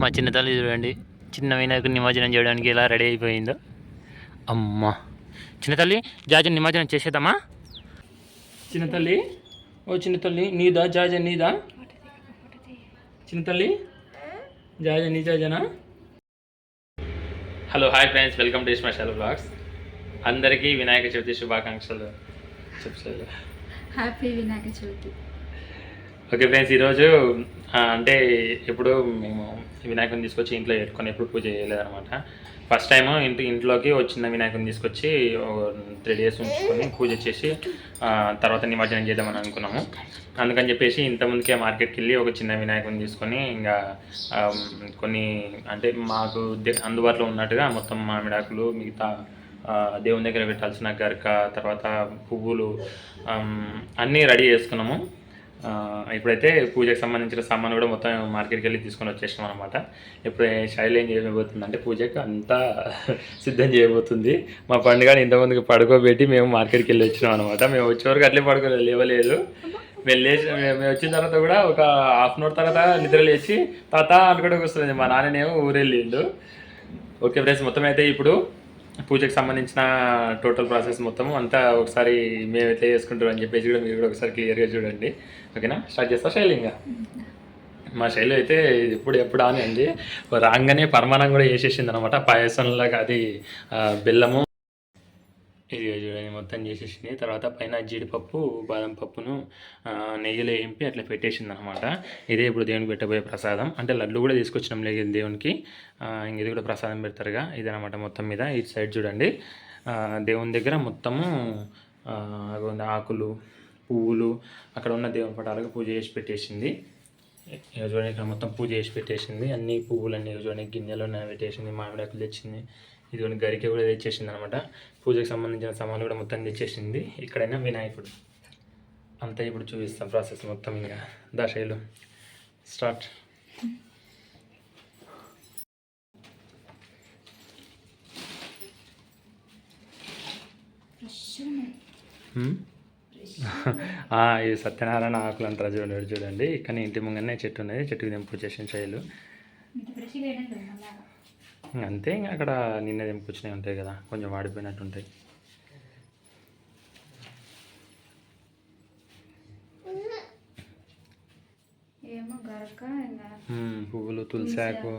మా చిన్న తల్లి చూడండి చిన్న వినాయకుని నిమజ్జనం చేయడానికి ఎలా రెడీ అయిపోయిందో. అమ్మా. చిన్న తల్లి జాజ నిమజ్జనం చేసేద్దామా? చిన్న తల్లి ఓ చిన్న తల్లి నీదా జాజ నీదా? చిన్న తల్లి జాజ నీ జాజనా? Hello hi friends welcome to special blogs అందరికీ వినాయక చవితి శుభాకాంక్షలు చెప్పలేదు happy Vinayaka Chavithi okay friends ఈరోజు అంటే ఎప్పుడు మేము వినాయకుని తీసుకొచ్చి ఇంట్లో పెట్టుకొని ఎప్పుడు పూజ చేయలేదనమాట ఫస్ట్ టైం ఇంటి ఇంట్లోకి ఒక చిన్న వినాయకుని తీసుకొచ్చి త్రీ డేస్ ఉంచుకొని పూజ చేసి తర్వాత నిమజ్జనం చేద్దామని అనుకున్నాము. అందుకని చెప్పేసి ఇంతకుముందుకే మార్కెట్కి వెళ్ళి ఒక చిన్న వినాయకుని తీసుకొని ఇంకా కొన్ని అంటే మాకు దే- అందుబాటులో ఉన్నట్టుగా మొత్తం మామిడాకులు మిగతా దేవుని దగ్గర పెట్టాల్సిన గరక తర్వాత పువ్వులు అన్నీ రెడీ చేసుకున్నాము. ఇప్పుడైతే పూజకు సంబంధించిన సామాన్ కూడా మొత్తం మార్కెట్కి వెళ్ళి తీసుకొని వచ్చేసాం అనమాట ఇప్పుడు శైలి ఏం చేయబోతుంది అంటే పూజకు అంతా సిద్ధం చేయబోతుంది. మా పండుగ ఇంతమందికి పడుకోబెట్టి మేము మార్కెట్కి వెళ్ళి వచ్చినాం అనమాట మేము వచ్చే వరకు అట్లే పడుకోలేదు లేవలేదు. వెళ్ళేసి మేము వచ్చిన తర్వాత కూడా ఒక హాఫ్ అన్ అవర్ తర్వాత నిద్ర లేచి తాత అనుకోవడానికి వస్తుంది మా నాన్ననేమో ఊరెళ్ళిండు. ఓకే ఫ్రెండ్స్ మొత్తం అయితే ఇప్పుడు పూజకి సంబంధించిన టోటల్ ప్రాసెస్ మొత్తం అంతా ఒకసారి మేము ఎట్లా చేసుకుంటాం అని చెప్పేసి కూడా మీరు కూడా ఒకసారి క్లియర్గా చూడండి. ఓకేనా? స్టార్ట్ చేస్తా శైలింగా. మా శైలి అయితే ఎప్పుడు ఎప్పుడు అని అండి. రాగానే పరమాణం కూడా వేసేసింది అనమాట పాయసంలాగా అది బెల్లము ఇది చూడండి మొత్తం చేసేసింది. తర్వాత పైన జీడిపప్పు బాదం పప్పును నెయ్యిలో వేంపి అట్లా పెట్టేసింది అనమాట ఇదే ఇప్పుడు దేవునికి పెట్టబోయే ప్రసాదం. అంటే లడ్డు కూడా తీసుకొచ్చినాం లేదు దేవునికి. ఆ, ఇంక ఇది కూడా ప్రసాదం పెడతారుగా. ఇదనమాట మొత్తం మీద. ఇటు సైడ్ చూడండి. దేవుని దగ్గర మొత్తము ఆకులు పువ్వులు అక్కడ ఉన్న దేవుని పటాలకు పూజ చేసి పెట్టేసింది. చూడండి ఇక్కడ మొత్తం పూజ చేసి పెట్టేసింది. అన్ని పువ్వులన్నీ చూడండి గిన్నెలో పెట్టేసింది మామిడాకులు తెచ్చింది. ఇదిగోండి గరిక కూడా తెచ్చేసింది అనమాట పూజకు సంబంధించిన సామాన్లు కూడా మొత్తం తెచ్చేసింది. ఇక్కడైనా వినాయకుడు. అంతా ఇప్పుడు చూపిస్తాం ప్రాసెస్ మొత్తం ఇంకా. దశలు స్టార్ట్. ఈ సత్యనారాయణ ఆకులు అంటారు చూడండి చూడండి. ఇక్కడ ఇంటి ముంగనే చెట్టు ఉన్నది చెట్టుకి తెంపు చేసిన శైలు. అంతే ఇంకా అక్కడ నిన్న తెంపుకొచ్చినవి ఉంటాయి కదా కొంచెం వాడిపోయినట్టు ఉంటాయి పువ్వులు తులసి ఆకు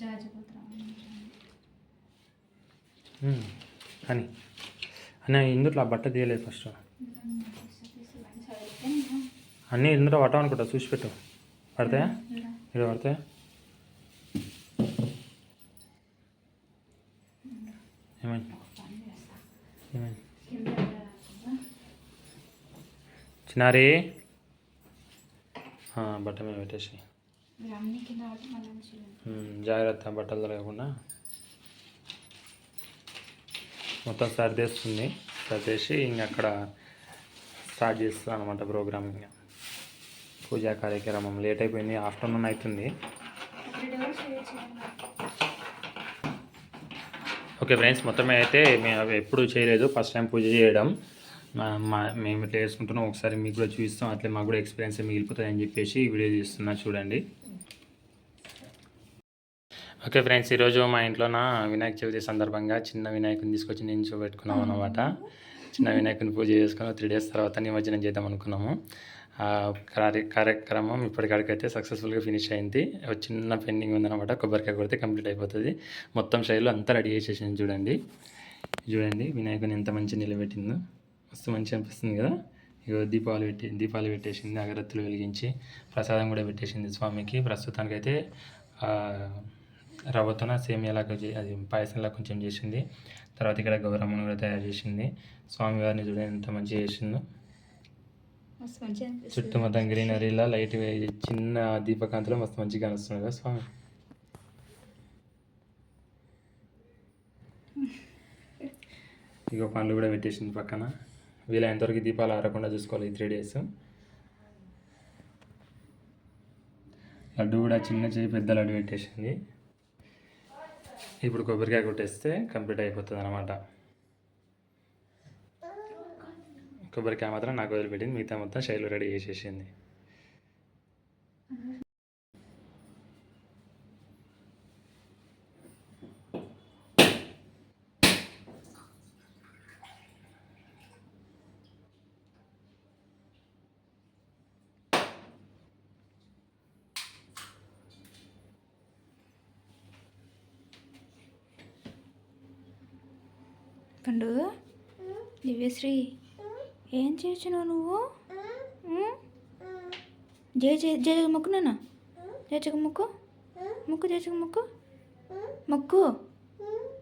జాజిపత్రం హ్మ్, అని అన్న ఇందులో ఆ బట్ట తీయలేదు ఫస్ట్? అన్నీ ఇందులో పట్టాం అనుకుంటా చూసి పెట్టు. పడతాయా? ఇక్కడ పడతాయా ఏమైంది ఏమైంది చిన్నారి? బట్ట మీద పెట్టేసి. జాగ్రత్త బట్టలు తొలగకుండా. మొత్తం సర్దేస్తుంది సర్దేసి ఇంక అక్కడ స్టార్ట్ చేస్తాను అనమాట ప్రోగ్రామ్ ఇంకా. పూజా కార్యక్రమం. లేట్ అయిపోయింది. ఆఫ్టర్నూన్ అవుతుంది. ఓకే ఫ్రెండ్స్ మొత్తమే అయితే మేము అవి ఎప్పుడు చేయలేదు. ఫస్ట్ టైం పూజ చేయడం. మా- మేము ఇట్లా చేసుకుంటున్నాం. ఒకసారి మీకు కూడా చూపిస్తాం. అట్లే మాకు కూడా ఎక్స్పీరియన్స్ మిగిలిపోతుంది అని చెప్పేసి వీడియో చేస్తున్నా. చూడండి. ఓకే ఫ్రెండ్స్ ఈరోజు మా ఇంట్లో నా వినాయక చవితి సందర్భంగా చిన్న వినాయకుని తీసుకొచ్చి నేను చూపెట్టుకున్నాం అనమాట చిన్న వినాయకుని పూజ చేసుకుని త్రీ డేస్ తర్వాత నిమజ్జనం చేద్దాం అనుకున్నాము. కార్యక్రమం ఇప్పటికాడికైతే సక్సెస్ఫుల్గా ఫినిష్ అయింది. ఒక చిన్న పెండింగ్ ఉందన్నమాట. కొబ్బరికాయ కొడితే కంప్లీట్ అయిపోతుంది. మొత్తం శైలిలో అంతా రెడీ చేసేసింది చూడండి. చూడండి వినాయకుని ఎంత మంచి నిలబెట్టిందో. మస్తు మంచి అనిపిస్తుంది కదా. ఇగో దీపాలు పెట్టి దీపాలు పెట్టేసింది అగరత్తులు వెలిగించి ప్రసాదం కూడా పెట్టేసింది స్వామికి. ప్రస్తుతానికైతే రవ్వతోన సేమియాలాగా అది పాయసంలా కొంచెం చేసింది. తర్వాత ఇక్కడ గౌరమ్మను కూడా తయారు చేసింది. స్వామివారిని చూడండి ఎంత మంచిగా చేసిందో. చుట్టూ మొత్తం గ్రీనరీలా లైట్ చిన్న దీపకాంతిలో మస్తు మంచిగా కనిపిస్తుంది కదా స్వామి. ఇక పండ్లు కూడా పెట్టేసింది పక్కన. వీలైనంతవరకు దీపాలు ఆరకుండా చూసుకోవాలి ఈ త్రీ డేస్ లడ్డు కూడా చిన్న చేయి పెద్ద లడ్డు పెట్టేసింది. ఇప్పుడు కొబ్బరికాయ కొట్టేస్తే కంప్లీట్ అయిపోతుంది అనమాట కొబ్బరికాయ మాత్రం నాకు వదిలిపెట్టింది. మిగతా మొత్తం శైలు రెడీ చేసేసింది. పండు. దివ్యశ్రీ. ఏం చేసినావు నువ్వు? జయ జయ జయ మొక్కు నాన్న? జయచక మొక్కు మొక్కు జయచక మొక్కు? మొక్కు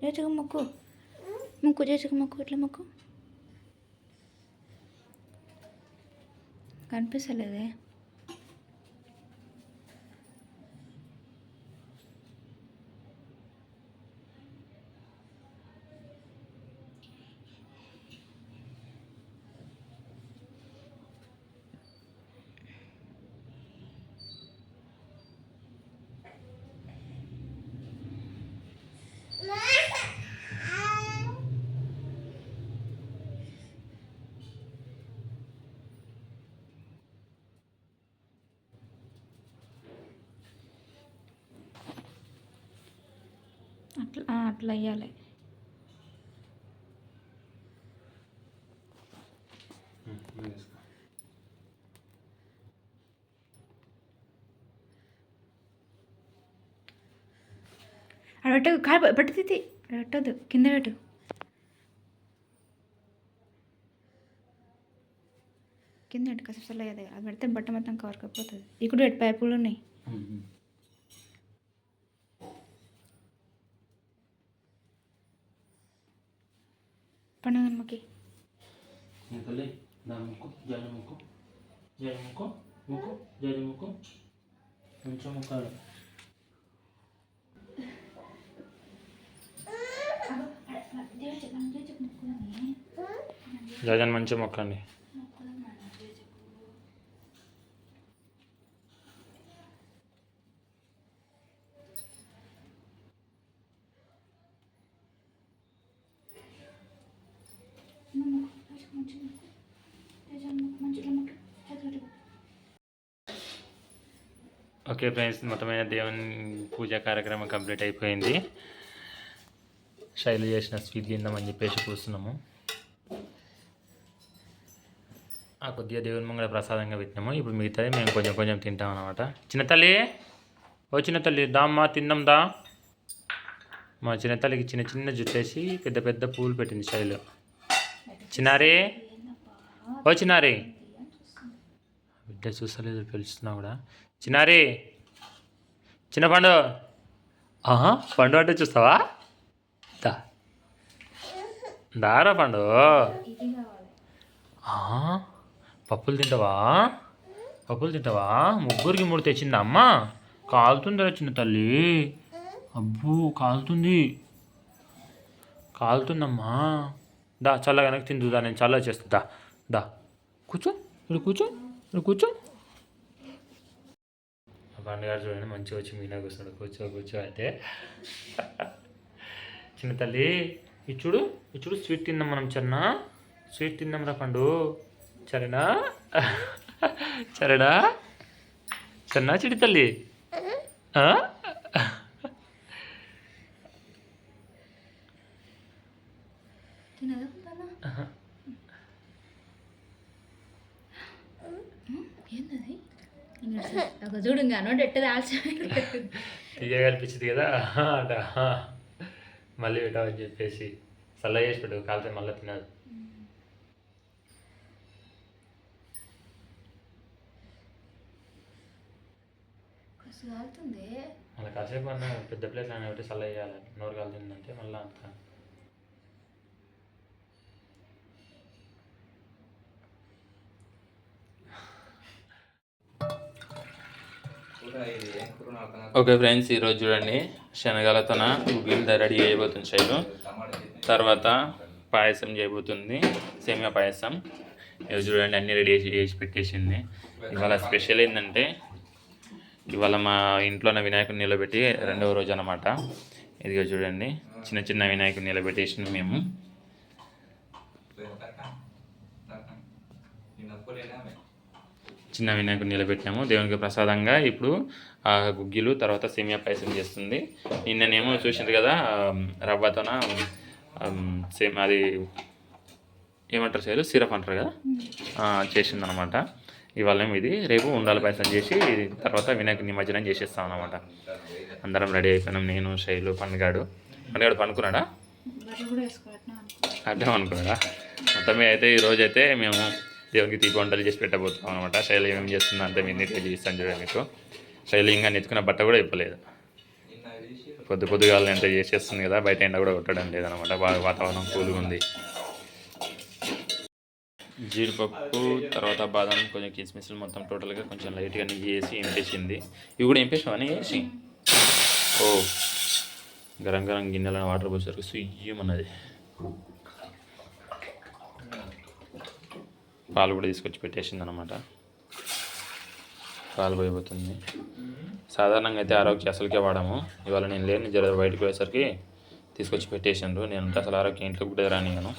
జయచక మొక్కు మొక్కు జయచక మొక్కు ఇట్లా మొక్కు? కనిపిస్తలేదే. అట్లా అట్లా వేయాలి అక్కడ పెట్టు పెట్టు తిత్తి పెట్టద్దు కింద పెట్టు. కింద పెట్టు కాసేపు చల్లగా అది అది పెడితే బట్ట మొత్తం కవర్ అయిపోతుంది ఇక్కడ పెట్టు పైపులు ఉన్నాయి. పండుగమ్మకి తల్లి దా ముక్కు జయ ముక్కు జయ ముక్కు ముక్కు జయ ముక్కు. కొంచెం ముక్కాడు జగన్ మంచి మొక్కండి. ఓకే ఫ్రెండ్స్ మొత్తమైన దేవుని పూజా కార్యక్రమం కంప్లీట్ అయిపోయింది. శైలు చేసిన స్వీట్ తిందామని చెప్పేసి కూర్చున్నాము. ఆ కొద్దిగా దేవుని మంగళ ప్రసాదంగా పెట్టినాము. ఇప్పుడు మిగతాది మేము కొంచెం కొంచెం తింటాం అనమాట చిన్న తల్లి ఓ చిన్న తల్లి దామ్మా తిందాం దా. మా చిన్న తల్లికి చిన్న చిన్న జుట్టేసి పెద్ద పెద్ద పూలు పెట్టింది శైలు చిన్నారి ఓ చిన్నారి బిడ్డ చూస్తలేదు పిలుస్తున్నా కూడా. చిన్నారి చిన్న పండు. ఆహా పండు అంటే చూస్తావా? దా. దారా పండు. పప్పులు తింటావా? పప్పులు తింటావా? ముగ్గురికి మూడు తెచ్చిందా అమ్మ. కాలుతుందిరా చిన్న తల్లి. అబ్బో కాలుతుంది. కాలుతుందమ్మా. దా చల్లగా వెనక్కి తిందుదా నేను చల్ల చేస్తా. దా దా. కూర్చో ఇక్కడ కూర్చో ఇక్కడ కూర్చో. పండుగ చూడండి మంచిగా వచ్చి మీనా కూర్చున్నాడు కూర్చో కూర్చో అయితే. చిన్న తల్లి ఇచ్చుడు ఇచ్చుడు స్వీట్ తిందాం మనం చిన్న స్వీట్ తిందాం రా పండు. సరేనా సరేనా చిన్న చిడి తల్లి ఆ? తినదా నాన్న? ఏందది ఒక చూడు ఇంకా నోటి ఎట్టది ఆల్చిపోయి తీయగా అనిపించింది కదా అట మళ్ళీ పెట్టామని చెప్పేసి చల్ల చేసి పెట్టు కాలితే మళ్ళీ తినదు. మళ్ళీ కాసేపు అన్న పెద్ద ప్లేస్ అని ఒకటి చల్ల చేయాలి. నోరు కాలుతుందంటే మళ్ళీ అంత. ఓకే ఫ్రెండ్స్ ఈరోజు చూడండి. శనగలతోన గిన్నె రెడీ చేయబోతుంది శైలు. తర్వాత పాయసం చేయబోతుంది. సేమియా పాయసం. ఇది చూడండి అన్నీ రెడీ చేసి చేసి పెట్టేసింది. ఇవాళ స్పెషల్ ఏంటంటే ఇవాళ మా ఇంట్లోనే వినాయకుడిని నిలబెట్టి రెండవ రోజు అనమాట ఇదిగో చూడండి చిన్న చిన్న వినాయకుడిని నిలబెట్టేసింది మేము. చిన్న వినాయకుడిని నిలబెట్టాము. దేవునికి ప్రసాదంగా ఇప్పుడు ఆ గుగ్గిలు తర్వాత సేమియా పాయసం చేస్తుంది. నిన్ననేమో చూసింది కదా రవ్వతోన సేమ్ అది ఏమంటారు సేలు సిరప్ అంటారు కదా? చేసింది అనమాట ఇవాళ ఇది రేపు ఉండాలి పాయసం చేసి తర్వాత వినాయక నిమజ్జనం చేసేస్తాం అనమాట అందరం రెడీ అయిపోయినాం నేను శైలు పండుగాడు పండుగాడు పండుకున్నాడా? బట్టలు కూడా వేసుకోవట్నా అనుకో అర్థం అనుకున్నారా మొత్తం అయితే ఈరోజు అయితే మేము దేవునికి తీపి వంటలు చేసి పెట్టబోతున్నాం అనమాట శైలి ఏం చేస్తుందో అంతా మీ తెలియజేస్తాను చూడండి మీకు. శైలి ఇంకా నెత్తుకున్న బట్ట కూడా ఇవ్వలేదు. పొద్దు పొద్దుగాల ఎంత చేసేస్తుంది కదా బయట ఎండ కూడా కొట్టడం లేదనమాట బాగా వాతావరణం కూల్గా ఉంది. జీడిపప్పు తర్వాత బాదం కొంచెం కిస్మిస్లు మొత్తం టోటల్గా కొంచెం లైట్గా నెయ్యి వేసి ఎంపేసింది. ఇవి కూడా ఎంపేసావా నెయ్యి వేసి ఓ గరం గరం గిన్నెల వాటర్ పోసేసరికి సుయ్యమన్నది పాలు కూడా తీసుకొచ్చి పెట్టేసింది అనమాట పాలు పోయిపోతుంది. సాధారణంగా అయితే ఆరోగ్య అసలుకే వాడాము. ఇవాళ నేను లేని జర బయటకు పోయేసరికి తీసుకొచ్చి పెట్టేసిండ్రు. నేను ఉంటే అసలు ఆరోగ్యం ఇంట్లో కూడా రానియను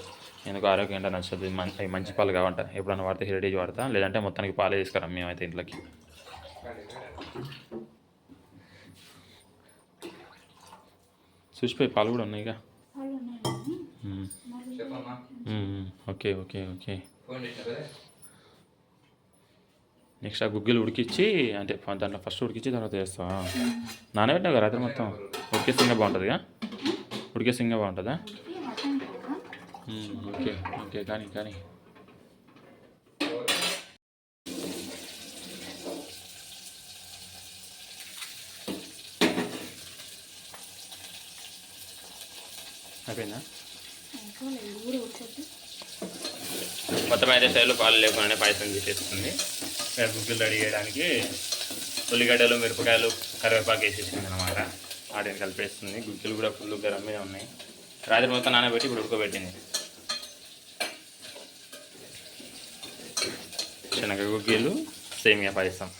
ఎందుకు ఆరోగ్యం అంటే నచ్చదు. మంచి మంచి పాలు కావంట. ఎప్పుడన్నా వాడితే హెరిటేజ్ వాడతా. లేదంటే మొత్తానికి పాలే తీసుకురాం మేమైతే ఇంట్లోకి. చూసిపోయి పాలు కూడా ఉన్నాయిగా. Okay okay okay. నెక్స్ట్ ఆ గుగ్గిలు ఉడికిచ్చి అంటే దాంట్లో ఫస్ట్ ఉడికిచ్చి తర్వాత వేస్తావా నానబెట్టినా కదా రాత్రి మొత్తం? ఉడికేస్తే ఇంకా బాగుంటుందిగా ఉడికేస్తే ఇంకా బాగుంటుందా? ఉడికి. ఓకే ఓకే కానీ కానీ. అయిపోయిందా ఇంకా లేదు కూడా ఉడకద్దు మొత్తం అయితే సైడ్లో పాలు లేకుండానే పాయసం చేసేస్తుంది మేము గుగ్గిలు రెడీ చేయడానికి ఉల్లిగడ్డలు మిరపకాయలు కరివేపాకు వేసేసింది అనమాట వాటిని కలిపేస్తుంది. గుగ్గిలు కూడా ఫుల్ గరమే ఉన్నాయి. రాత్రి మొత్తం నానబెట్టి ఇప్పుడు ఉడకబెట్టింది. శనగ గుగ్గిలు సేమియా పాయసం.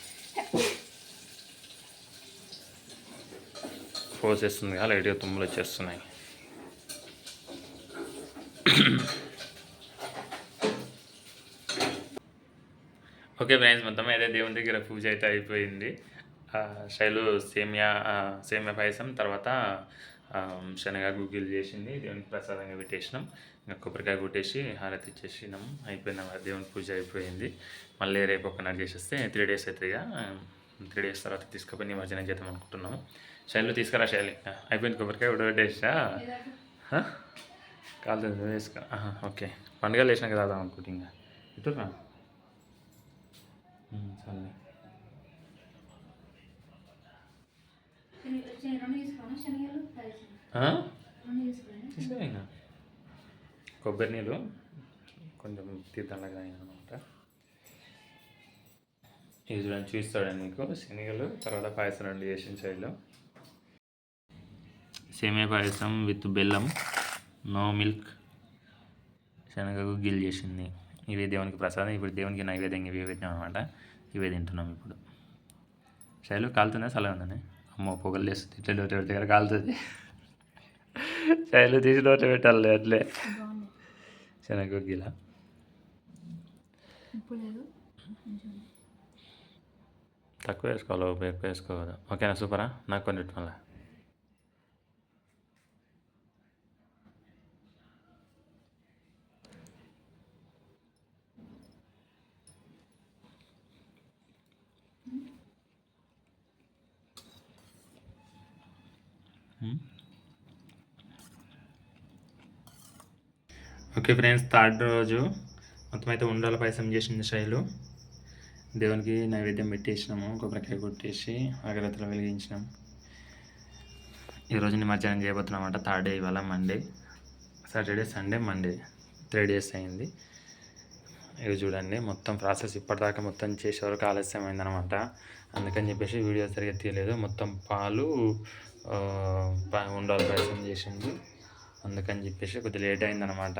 పోసేస్తుంది కదా లైట్గా తుమ్ములు వచ్చేస్తున్నాయి. ఓకే ఫ్రెండ్స్ మొత్తం అయితే దేవుని దగ్గర పూజ అయితే అయిపోయింది. శైలు సేమియా సేమియా పాయసం తర్వాత శనగ గుగ్గిలు చేసింది. దేవునికి ప్రసాదంగా పెట్టేసినాం. ఇంకా కొబ్బరికాయ కొట్టేసి హారతి ఇచ్చేసినాం. అయిపోయిన దేవుని పూజ అయిపోయింది. మళ్ళీ రేపు ఒక నాడు చేసేస్తే త్రీ డేస్ అవుతాయి త్రీ డేస్ తర్వాత తీసుకుపోయి నిమజ్జనం చేద్దాం అనుకుంటున్నాము. శైలు తీసుకురా శైలి. అయిపోయింది కొబ్బరికాయ ఉడబెట్టేసా కాలుతుంది వేసుకో. ఓకే. పండుగలు వేసినాక రాదాం అనుకుంటే ఇంకా ఇటురా ఉమ్, సర్లే శనగ- రెండు తీసుకోనా శనగలు పాయసం ఆ? రెండు తీసుకోనా ఇంకా కొబ్బరి నీళ్ళు కొంచెం తీర్థంలాగా అనమాట ఇది చూడండి చూస్తాడండి నీకు శనగలు తర్వాత పాయసం రెండు చేసిన శైలిలో semiya payasam with bellam no milk శనగకు గిల్ చేసింది. ఇవి దేవునికి ప్రసాదం ఇప్పుడు దేవునికి నైవేద్యంగా ఇవి పెట్టినాం అనమాట ఇవే తింటున్నాం ఇప్పుడు. శైలు కాలుతుందా? చల్లగా ఉందని అమ్మో పొగలు లేస్తుంది ఇట్లా నోటి దగ్గర కాలుతుంది. శైలు తీసి నోట పెట్టాలి అట్లే. బాగుంది శనగ గిల ఉప్పు లేదు. కొంచెం తక్కువ వేసుకోవాలి ఎక్కువ వేసుకోవద్దు ఓకేనా సూపరా? నాకు కొన్ని మళ్ళీ ఓకే ఫ్రెండ్స్ థర్డ్ రోజు మొత్తం అయితే ఉండాల పాయసం చేసింది శైలు. దేవునికి నైవేద్యం పెట్టేసినాము కొబ్బరికాయ కొట్టేసి అగరత్తులు వెలిగించినాం. ఈరోజు నిమజ్జనం చేయబోతున్నామంట థర్డ్ డే ఇవాళ Monday. Saturday Sunday Monday. Three days అయింది. ఇవి చూడండి మొత్తం ప్రాసెస్ ఇప్పటిదాకా మొత్తం చేసే వరకు ఆలస్యం అయిందనమాట అందుకని చెప్పేసి వీడియో సరిగ్గా తీయలేదు. మొత్తం పాలు ఉండాలి పాయసం చేసింది. అందుకని చెప్పేసి కొద్దిగా లేట్ అయిందనమాట.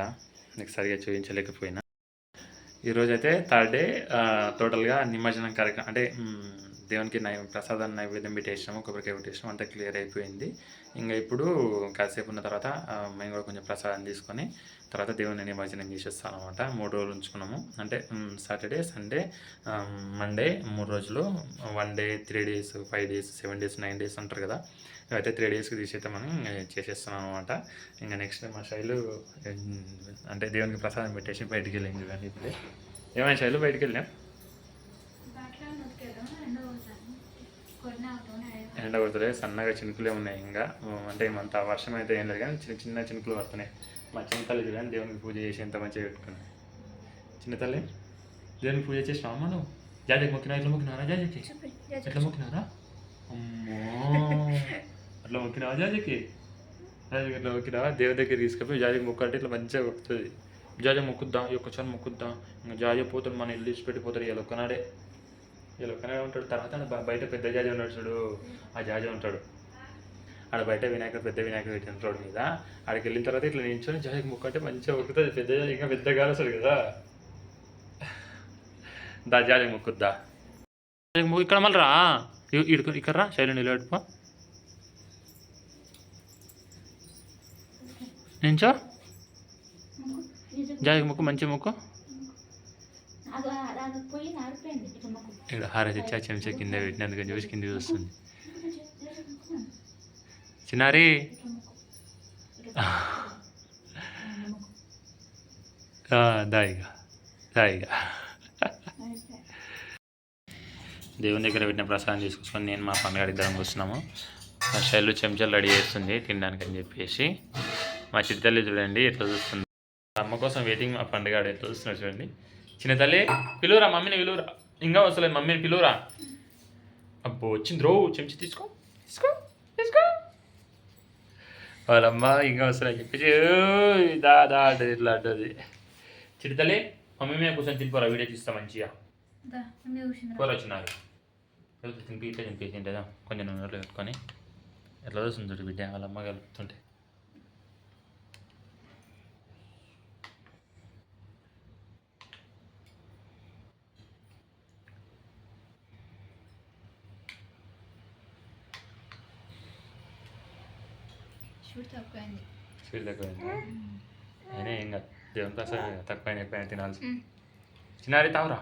నీకు సరిగ్గా చూపించలేకపోయినా. ఈరోజైతే థర్డ్ డే టోటల్గా నిమజ్జనం కార్యక్రమం అంటే దేవునికి నై ప్రసాదాన్ని నైవేద్యం పెట్టేసినాము కొబ్బరికాయ పెట్టేసినాము అంతా క్లియర్ అయిపోయింది. ఇంకా ఇప్పుడు కాసేపు ఉన్న తర్వాత మేము కూడా కొంచెం ప్రసాదం తీసుకొని తర్వాత దేవుని నిమజ్జనం చేసేస్తాం అనమాట మూడు రోజులు ఉంచుకున్నాము. అంటే సాటర్డే సండే మండే మూడు రోజులు one day three days five days seven days nine days అంటారు కదా. అయితే త్రీ డేస్కి తీసేద్దామని చేసేస్తున్నాం అనమాట ఇంకా నెక్స్ట్ మా శైలు అంటే దేవునికి ప్రసాదం పెట్టేసి బయటికి వెళ్ళింది కానీ ఇప్పుడే. ఏమైనా శైలు బయటికి వెళ్ళాం ఎండ కొడుతుంది సన్నగా చినుకులే ఉన్నాయి ఇంకా. అంటే అంత వర్షం అయితే ఏం లేదు కానీ చిన్న చిన్న చినుకులు పడుతున్నాయి. మా చిన్న తల్లి చూడండి దేవునికి పూజ చేసి ఎంత మంచిగా పెట్టుకుని చిన్న తల్లి దేవునికి పూజ చేసినావా అమ్మ నువ్వు? జాజకి మొక్కినా? ఇట్లా మొక్కినారా జాజకి ఎట్లా మొక్కినారా అమ్మో అట్లా మొక్కినావా జాజకి? జాజకి ఇట్లా మొక్కినావా? దేవుడి దగ్గర తీసుకుపోయి జాజకి మొక్క అంటే ఇట్లా మంచిగా కొడుతుంది జాజ మొక్కుద్దాం ఈ ఒక్కసారి మొక్కుద్దాం. ఇంకా జాజ పోతాడు మన ఇల్లు పెట్టిపోతాడు ఇలా ఒక్కనాడే. ఇలా ఒక్కనాడే ఉంటాడు. తర్వాత బయట పెద్ద జాజ ఉన్నాడు చూడు. ఆ జాజ ఉంటాడు. ఆడ బయట వినాయకుడు పెద్ద వినాయకుడు పెట్టిన రోడ్ మీద. ఆడికి వెళ్ళిన తర్వాత ఇట్లా నించొని జాజకి మొక్క అంటే మంచిగా మొక్కుతుంది పెద్ద జాజ ఇంకా పెద్దగా వస్తాడు కదా. దా జాజకి మొక్కుద్దా. ఇక్కడ మళ్ళీ రా. ఇక్కడ రా. శైలి నిలబెట్టుకో నించో. జాజకి మొక్కు మంచి మొక్కు పోయి ఆడిపోయింది ఇట్లా మొక్కు ఇక్కడ హారతి ఇచ్చా చెంచా కింద పెట్టినందుకు చూసి కింద చూస్తుంది. చిన్నారి! దాయిగా దాయిగా దేవుని దగ్గర పెట్టిన ప్రసాదం తీసుకొచ్చుకొని నేను మా పండుగ ఇద్దరం కూర్చున్నాము. మా శైలు చెంచాలు రెడీ చేస్తుంది తినడానికి అని చెప్పేసి. మా చిత్తల్లి చూడండి ఎట్లా చూస్తుంది? అమ్మ కోసం వెయిటింగ్ మా పండుగ ఎట్లా చూస్తున్నారు చూడండి. చిన్న తల్లి పిలువురా మమ్మీని పిలువురా. ఇంకా వస్తలేదు మమ్మీని పిలువురా. అబ్బో వచ్చింది రో చెంచి తీసుకో తీసుకో తీసుకో. వాళ్ళమ్మ ఇంకా వస్తలేదు చెప్పేసి "ఓయ్, దా దా అంటది ఇట్లా అంటది. తల్లి మమ్మీ మీద కూర్చొని తినిపోరా వీడియో తీస్తా మంచిగా. కూర వచ్చినారు తినిపి ఇట్లా తినిపి తింటేదా? కొంచెం నూనెలో పెట్టుకొని ఎట్లా వస్తుంది చూడు బిడ్డ వాళ్ళ అమ్మ కలుపుతుంటే. తక్కువైంది స్వీట్ తక్కువైంది అయినా ఏం కాదు. దేవుని ప్రసాదం తక్కువైనా ఎక్కువైనా తినాల్సి. చిన్నారి తావురా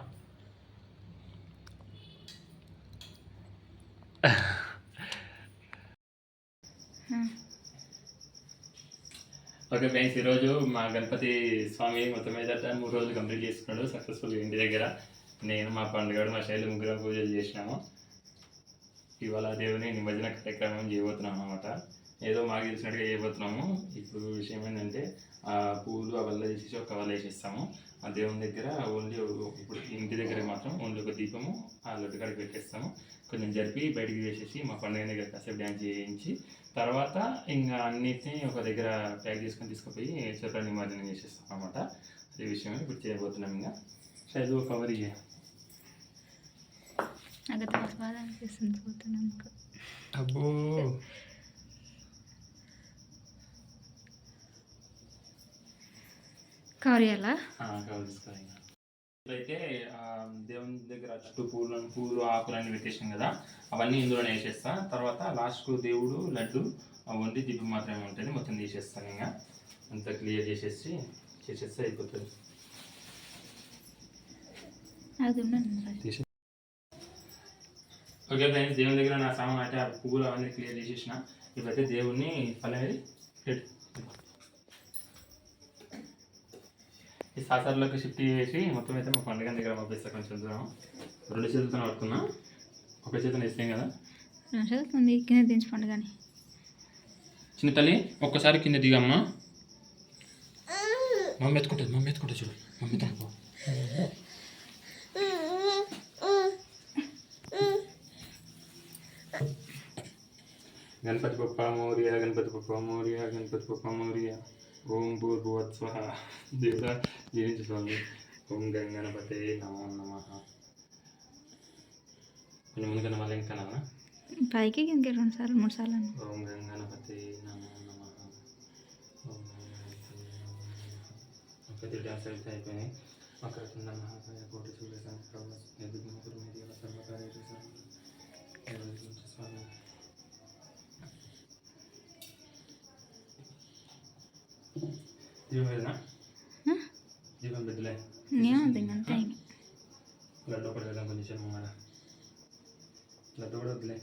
ఓకే ఫ్రెండ్స్ ఈరోజు మా గణపతి స్వామి మొత్తం మీద మూడు రోజులు కంప్లీట్ చేసుకున్నాడు. సక్సెస్ఫుల్ ఇంటి దగ్గర. నేను మా పండుగ మా శైలి ముగ్గురం పూజలు చేసినాము. ఇవాళ దేవుని నిమజ్జన కార్యక్రమం చేయబోతున్నాం అనమాట ఏదో మాకు తెలిసినట్టుగా చేయబోతున్నాము. ఇప్పుడు విషయం ఏంటంటే ఆ పూలు అవల్ల తీసేసి ఒక వల్ల వేసేస్తాము. ఆ దేవుని దగ్గర ఓన్లీ ఇప్పుడు ఇంటి దగ్గర మాత్రం ఓన్లీ ఒక దీపము ఆ లడ్డు కాడికి పెట్టేస్తాము. కొంచెం జరిపి బయటికి వేసేసి మా పండుగ దగ్గర కాసేపు డ్యాన్స్ చేయించి తర్వాత ఇంకా అన్నిటిని ఒక దగ్గర ప్యాక్ చేసుకొని తీసుకుపోయి చెట్ల నిమజ్జనం చేసేస్తాం అనమాట అదే విషయం ఇప్పుడు చేయబోతున్నాం ఇంకా. చదువు కవర్ ఇయ్య. అనిపిస్తుంది అబ్బో! కవర్ చేయాలా కవర్ ఆ, దేవుని దగ్గర చుట్టూ పూలు పూలు ఆకులు అన్ని పెట్టేసాం కదా అవన్నీ ఇందులోనే వేసేస్తా తర్వాత లాస్ట్కు దేవుడు లడ్డు వండి దీపం మాత్రమే ఉంటుంది మొత్తం తీసేస్తాను ఇంకా అంతా క్లియర్ చేసేసి చేసేస్తే అయిపోతుంది. ఓకే ఫ్రెండ్స్ దేవుని దగ్గర నా సామాన్ అంటే ఆ పువ్వులు అవన్నీ క్లియర్ చేసేసిన. ఇప్పుడైతే దేవుణ్ణి పల్లెది పెట్టు ఈ సాసార్లోకి షిఫ్ట్ చేసి మొత్తం అయితే మా పండుగ దగ్గర పంపిస్తా కొంచెం దూరం రెండు చేతులతో పడుతున్నా ఒక చేతిని వేస్తాం కదా? చదువుతుంది కింద దించుకోండి కానీ చిన్న తల్లి ఒక్కసారి కింద దిగమ్మా. మమ్మీ ఎత్తుకుంటుంది మమ్మీ ఎత్తుకుంటుంది చూడు. మమ్మీ తనుకో గణపతి పప్ప మౌర్య గణపతి పప్ప మౌర్య గణపతి పప్ప మౌర్య ఓం భూర్భువత్స్వ. దేవుడా జీవించు స్వామి ఓం గంగణపతి నమో నమ కొంచెం ముందు కన్నా మళ్ళీ ఇంకా నమ్మా పైకి కిందకి రెండు సార్లు మూడు సార్లు అన్న ఓం గంగణపతి నమో నమ ఓం గంగణపతి నమో నమః. ఒక త్రీ డాన్స్ అయితే అయిపోయినాయి అక్కడ కింద మహాకాయ కోటి సూర్య సంస్కరణ నిర్విఘ్నకుడు మీద సర్వకార్యేషు సర్వదా నిర్వహించు స్వామి దీపం పెడనా దీపం పెట్టలే ఏముంది ఇంక అంతే ఇంక లడ్డు ఒకటి వెళ్దాం కొంచెం ముంగడ లడ్డు కూడా వద్దులే.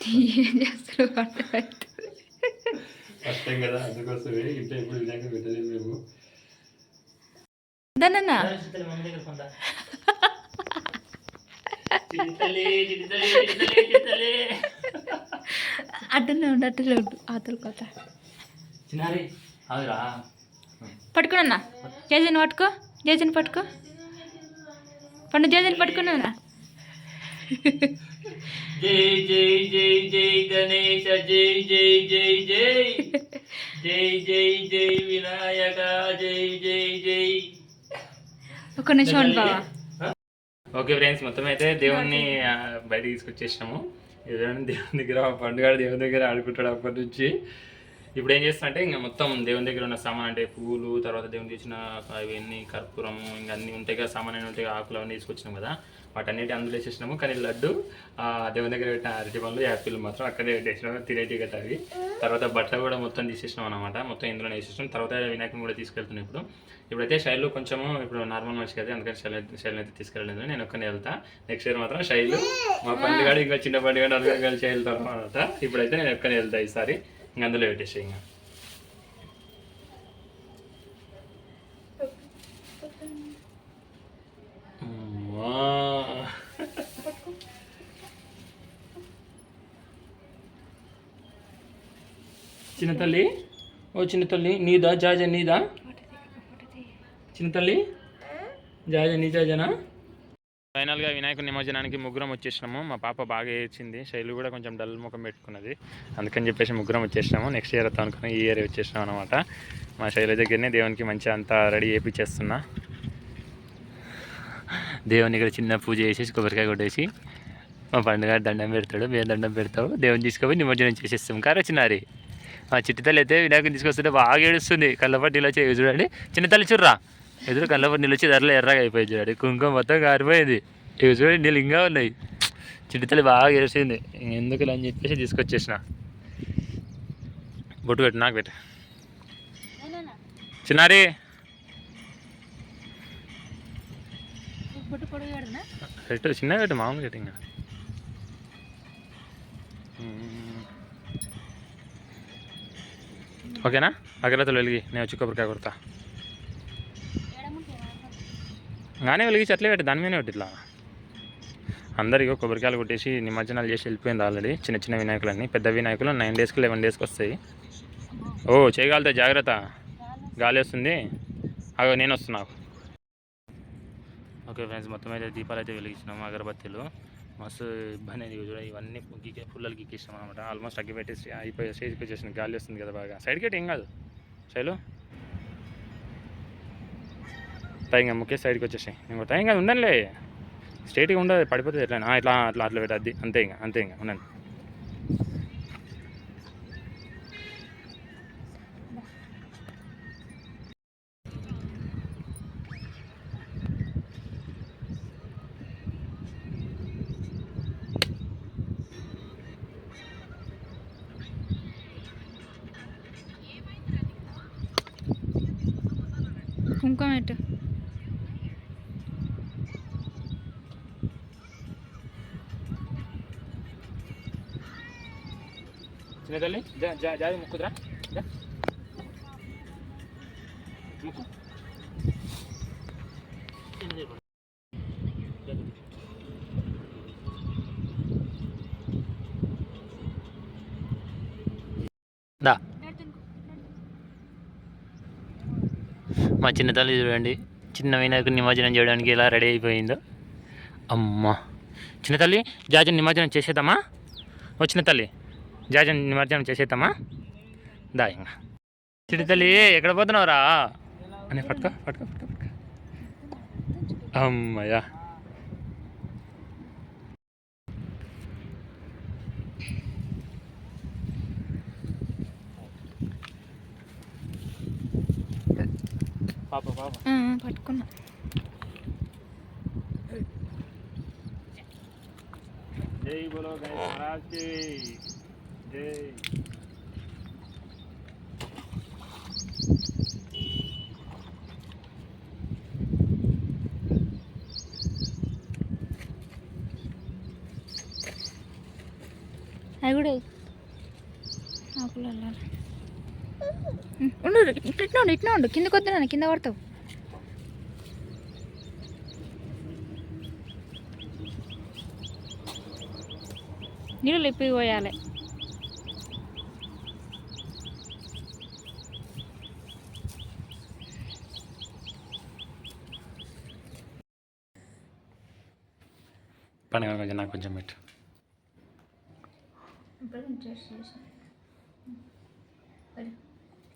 ఏం చేస్తారు అర్థమవుతుంది ఫస్ట్ టైం కదా అందుకోసమే ఇంట్లో ఎప్పుడు వినాయక పెట్టలేదు మేము దానన్నా అడ్డనే ఉండు అడ్డలే ఉండు ఆతల కొత్త చిన్నారి అవురా పట్టుకున్నా జేజన్ పట్టుకో జేజన్ పట్టుకో. పండు జేజన్ పట్టుకున్నా జై జై జై జై గణేశ జై జై జై జై. జై జై జై వినాయక జై జై జై. ఒక నిమిషం బావా. ఓకే ఫ్రెండ్స్ మొత్తం అయితే దేవుణ్ణి ఆ, బయటికి తీసుకొచ్చేసినాము. ఏదైనా దేవుని దగ్గర పండుగ దేవుని దగ్గర ఆడుకుంటాడు అప్పటి నుంచి. ఇప్పుడు ఏం చేస్తా అంటే ఇంకా మొత్తం దేవుని దగ్గర ఉన్న సామాన్ అంటే పూలు తర్వాత దేవుని తెచ్చిన ఇవన్నీ కర్పూరము ఇంకా అన్ని ఉంటాయి కదా సామాన్ అన్నీ ఉంటాయి ఆకులు అవన్నీ తీసుకొచ్చినాం కదా. వాటన్నిటి అందులో వేసేసినాము. కానీ లడ్డు దేవుని దగ్గర పెట్టిన అరటి పండ్లు యాపిల్ మాత్రం అక్కడే పెట్టేసినాము. తినేటి గట్ట అవి. తర్వాత బట్టలు కూడా మొత్తం తీసేసినాం అనమాట మొత్తం ఇందులోనే వేసేసినాం. తర్వాత వినాయకుని కూడా తీసుకెళ్తున్నాం ఇప్పుడు. ఇప్పుడైతే శైలు కొంచెము ఇప్పుడు నార్మల్ మనిషి కదా అందుకని శైలి శైలి అయితే తీసుకెళ్ళలేదు. నేను ఒక్కనే వెళ్తా. నెక్స్ట్ ఇయర్ మాత్రం శైలు. మా పండుగ ఇంకా చిన్న పండుగ అందరూ కలిసి వెళ్తాం అనమాట ఇప్పుడైతే నేను ఒక్కనే వెళ్తా ఈసారి. ఇంక అందులో పెట్టేసి ఇంకా. చిన్న తల్లి ఓ చిన్న తల్లి నీదా? జాజ నీదా? చిన్న తల్లి జాజ నీ జాజనా? ఫైనల్గా వినాయక నిమజ్జనానికి ముగ్గురం వచ్చేసినాము. మా పాప బాగా ఏడ్చింది. శైలు కూడా కొంచెం డల్ ముఖం పెట్టుకున్నది. అందుకని చెప్పేసి ముగ్గురం వచ్చేసినాము. నెక్స్ట్ ఇయర్ వస్తాం అనుకుని ఈ ఇయర్ వచ్చేసినాం అనమాట మా శైలి దగ్గరనే దేవునికి మంచిగా అంతా రెడీ చేయించేస్తున్నా దేవుని ఇక్కడ చిన్న పూజ చేసేసి కొబ్బరికాయ కొట్టేసి మా పండుగ దండం పెడతాడు. మేము దండం పెడతాము. దేవుని తీసుకొని నిమజ్జనం చేసేస్తాం. కారా చిన్నారి మా చిట్టి తల్లి అయితే వినాయకుని తీసుకొస్తుంటే బాగా ఏడుస్తుంది. కళ్ళపట్టి ఇలా చేయి చూడండి. చిన్న తల్లి చూడరా? ఎదురు కళ్ళపట్టి నిలిచి ధరలో ఎర్రగా అయిపోయి చూడండి. కుంకుమ మొత్తం కారిపోయింది. ఇవి చూడండి నీళ్ళు ఇంకా ఉన్నాయి. చిట్టి తల్లి బాగా ఏడిచింది. ఎందుకు అని చెప్పేసి తీసుకొచ్చేసిన. బొట్టు పెట్టు నాకు పెట్టు. చిన్నారి. పెడనా పెట్టు మామూలుగా పెట్టు ఇంకా. ఓకేనా? అగ్రతలు వెలిగి నేను వచ్చి కొబ్బరికాయ కొడతా. కానీ వెలిగించి అట్లే పెట్టి దాని మీద పెట్టి ఇట్లా అందరికీ కొబ్బరికాయలు కొట్టేసి నిమజ్జనాలు చేసి వెళ్ళిపోయింది ఆల్రెడీ చిన్న చిన్న వినాయకులన్నీ పెద్ద వినాయకులు నైన్ డేస్కి లెవెన్ డేస్కి వస్తాయి. ఓ చేయగలితే జాగ్రత్త. గాలి వస్తుంది. అగో నేను వస్తున్నా. ఓకే ఫ్రెండ్స్ మొత్తం అయితే దీపాలు అయితే వెలిగించినాము అగరబత్తీలు. మస్తు ఇబ్బంది అయింది చూడ ఇవన్నీ గీకే పుల్లలు గీకేసినాం అనమాట. ఆల్మోస్ట్ అగ్గి పెట్టేసి అయిపోయి స్టేజ్కి వచ్చేసిన గాలి వస్తుంది కదా బాగా. సైడ్కి అయితే ఏం కాదు. శైలు ఇంకా ముఖ్య సైడ్కి వచ్చేసాయి ఇంకో టైం కాదు ఉండండిలే స్ట్రైట్గా ఉండదు పడిపోతుంది ఎట్లా ఇట్లా అట్లా అట్లా పెట్టద్ది. అంతే ఇంకా అంతే ఇంకా ఉండండి. చిన్న తల్లి? జా జా జాది ముక్కుదురా జా. ముక్కు. దా. మా చిన్న తల్లి చూడండి చిన్న వినాయకుని నిమజ్జనం చేయడానికి ఎలా రెడీ అయిపోయిందో. అమ్మా. చిన్న తల్లి జాజన్ నిమజ్జనం చేసేద్దామా? వచ్చిన తల్లి. జాజన్ నిమజ్జనం చేసేద్దామా? దా ఇంకా చిన్న తల్లి ఎక్కడ పోతున్నావురా? అని పట్టుకో పట్టుకో పట్టుకో పట్టుకో. అమ్మయ్యా. పాప పాప. ఆ, పట్టుకున్నా. జై బోలో గణేష్ మహారాజ్ అది కూడా ఆకులు వెళ్ళాలి. ఉండు ఇట్లా ఉండు ఇట్లా ఉండు. కిందకు వద్దు కింద పడతావు. నీళ్ళు ఇప్పి పోయాలి. పండుగ కొంచెం నాకు కొంచెం పెట్టు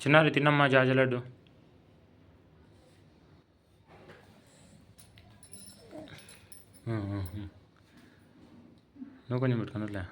చిన్నారి తిన్నమ్మా జాజ లడ్డు ఉమ్, ఉమ్, ఉమ్. నువ్వు కొంచెం పెట్టుకున్నట్లే